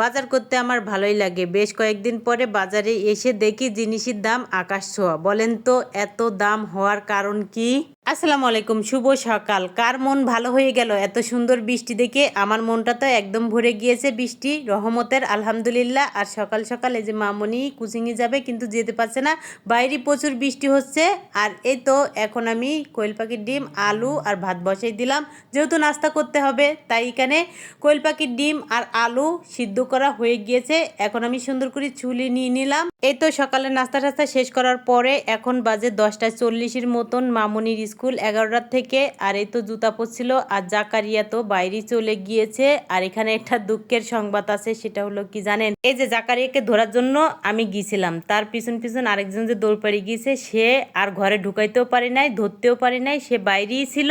বাজার করতে আমার ভালোই লাগে। বেশ কয়েকদিন পরে বাজারে এসে দেখি জিনিসের দাম আকাশ ছোঁয়া। বলেন তো, এত দাম হওয়ার কারণ কি? আসসালামু আলাইকুম, শুভ সকাল। কার মন ভালো হয়ে গেল? এত সুন্দর বৃষ্টি দেখে আমার মনটা তো একদম ভরে গিয়েছে বৃষ্টি। রহমতের আলহামদুলিল্লাহ। আর সকাল সকাল এই যে মামনি কুচিংয়ে যাবে, কিন্তু যেতে পারছে না। বাইরে প্রচুর বৃষ্টি হচ্ছে। আর এই তো এখন আমি কোয়েল পাখির ডিম, আলু আর ভাত বসাই দিলাম। যেহেতু নাস্তা করতে হবে, তাই এখানে কোয়েল পাখির ডিম আর আলু সিদ্ধ করা হয়ে গিয়েছে। এখন আমি সুন্দর করে চুলি নিয়ে নিলাম। এই তো সকালে নাস্তা টাস্তা শেষ করার পরে এখন বাজে দশটা চল্লিশের মতন মামনির এগারোটার থেকে, আর এই তো জুতা পরছিল, আর জাকারিয়া তো বাইরে চলে গিয়েছে, আর এখানে একটা দুঃখের সংবাদ আছে, সেটা হলো কি জানেন? এই যে জাকারিয়াকে ধরার জন্য আমি গিয়েছিলাম, তার পিছন পিছন আরেকজন যে দৌড় পাড়ি গিয়েছে, সে আর ঘরে ঢুকাইতেও পারে নাই, ধরতেও পারে নাই, সে বাইরেই ছিল,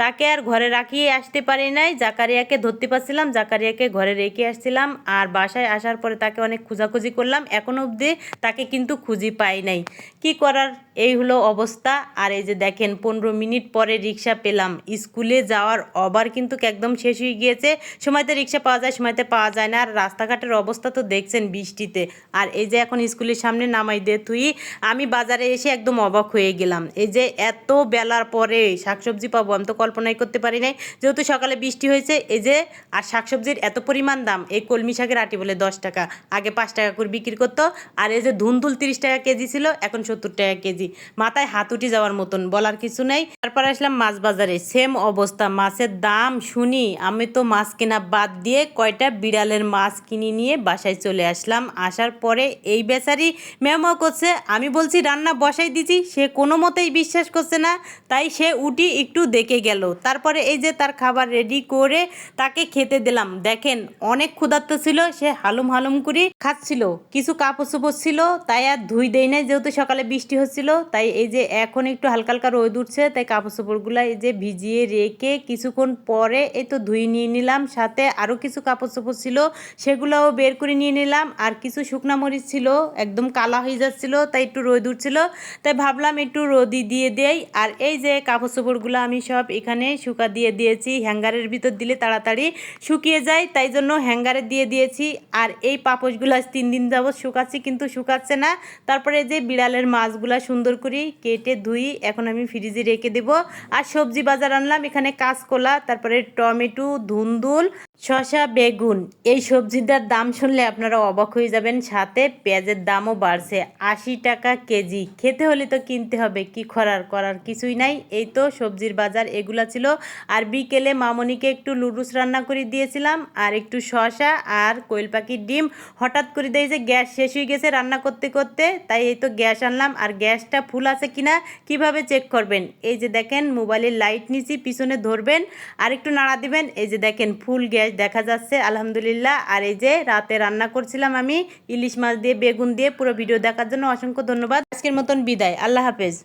তাকে আর ঘরে রাখিয়ে আসতে পারে নাই, জাকারিয়াকে ধরতে পারছিলাম, জাকারিয়াকে ঘরে রেখে আসছিলাম, আর বাসায় আসার পরে তাকে অনেক খোঁজাখুঁজি করলাম, এখনও অবধি তাকে কিন্তু খুঁজি পাই নাই। কি করার? এই হলো অবস্থা, আর এই যে দেখেন, পনেরো মিনিট পরে রিক্সা পেলাম। স্কুলে যাওয়ার অবার কিন্তু একদম শেষ হয়ে গিয়েছে। সময়তে রিক্সা পাওয়া যায়, সময়তে পাওয়া যায় না। আর রাস্তাঘাটের অবস্থা তো দেখছেন বৃষ্টিতে। আর এই যে এখন স্কুলের সামনে নামাই দে তুই, আমি বাজারে এসে একদম অবাক হয়ে গেলাম। এই যে এত বেলার পরে শাকসবজি পাবো, আমি তো কল্পনাই করতে পারি নাই। যেহেতু সকালে বৃষ্টি হয়েছে, এই যে, আর শাকসবজির এত পরিমাণ দাম, এই কলমি শাকের আটি বলে দশ টাকা। আগে পাঁচ টাকা করে বিক্রি করতো, আর এই যে ধুন্দুল তিরিশ টাকা কেজি ছিল, এখন সত্তর টাকা কেজি। মাথায় হাতুটি যাওয়ার মতন, বলার কিছু নেই। তারপর আসলাম মাছ বাজারে। সেম অবস্থা, মাছের দাম শুনি আমি তো মাছ কেনা বাদ দিয়ে কয়টা বিড়ালের মাছ কিনে নিয়ে বাসায় চলে আসলাম। আসার পরে এই বেচারি মেমো করছে, আমি বলছি, রান্না বসাই দিছি। সে কোনো মতেই বিশ্বাস করছে না, তাই সে উঠি একটু দেখে গেল। তারপরে এই যে তার খাবার রেডি করে তাকে খেতে দিলাম। দেখেন, অনেক ক্ষুধার্ত ছিল, সে হালুম হালুম করে খাচ্ছিল। কিছু কাপড় চোপড় ছিল, তাই আর ধুই দেয় নাই, যেহেতু সকালে বৃষ্টি হচ্ছিল, তাই এই যে এখন একটু হালকা হালকা রোদ উঠছে তাই কাপড় চোপড়গুলো এই যে ভিজিয়ে রেখে কিছুক্ষণ পরে এই তো ধুই নিয়ে নিলাম, সাথে আরও কিছু কাপড় চোপড় ছিল, সেগুলোও বের করে নিয়ে নিলাম, আর কিছু শুকনা মরিচ ছিল, একদম কালা হয়ে যাচ্ছিল, তাই একটু রোদ উঠছিল, তাই ভাবলাম একটু রোদি দিয়ে দেই, আর এই যে কাপড় চোপড়গুলো আমি সব এখানে শুকা দিয়ে দিয়েছি, হ্যাঙ্গারের ভিতর দিলে তাড়াতাড়ি শুকিয়ে যায়, তাই জন্য হ্যাঙ্গারে দিয়ে দিয়েছি, আর এই পাপোশগুলো তিন দিন যাবৎ শুকাচ্ছি, কিন্তু শুকাচ্ছে না, তারপরে যে বিড়ালের মাছগুলা সুন্দর করে কেটে ধুই, এখন আমি ফ্রিজে রেখে দেব। আর সবজি বাজার আনলাম এখানে কাঁচকলা তারপরে টমেটো ধুন্দুল শসা বেগুন, এই সবজিটার দাম শুনলে আপনারা অবাক হয়ে যাবেন। সাথে পেঁয়াজের দামও বাড়ছে, আশি টাকা কেজি। খেতে হলে তো কিনতে হবে, কি করার করার কিছুই নাই। এই তো সবজির বাজার, এগুলা ছিল। আর বিকেলে মামনিকে একটু লুডুস রান্না করে দিয়েছিলাম, আর একটু শসা আর কোয়েল পাখির ডিম। হঠাৎ করে দেয় যে গ্যাস শেষ হয়ে গেছে রান্না করতে করতে, তাই এই তো গ্যাস আনলাম। আর গ্যাসটা ফুল আছে কিনা, কীভাবে চেক করবেন? এই যে দেখেন, মোবাইলের লাইট নিচি পিছনে ধরবেন, আর একটু নাড়া দিবেন। এই যে দেখেন ফুল গ্যাস দেখা যাচ্ছে, আলহামদুলিল্লাহ। আর এই যে রাতে রান্না করছিলাম আমি, ইলিশ মাছ দিয়ে, বেগুন দিয়ে, পুরো ভিডিও দেখার জন্য অসংখ্য ধন্যবাদ। আজকের মতন বিদায়। আল্লাহ হাফেজ।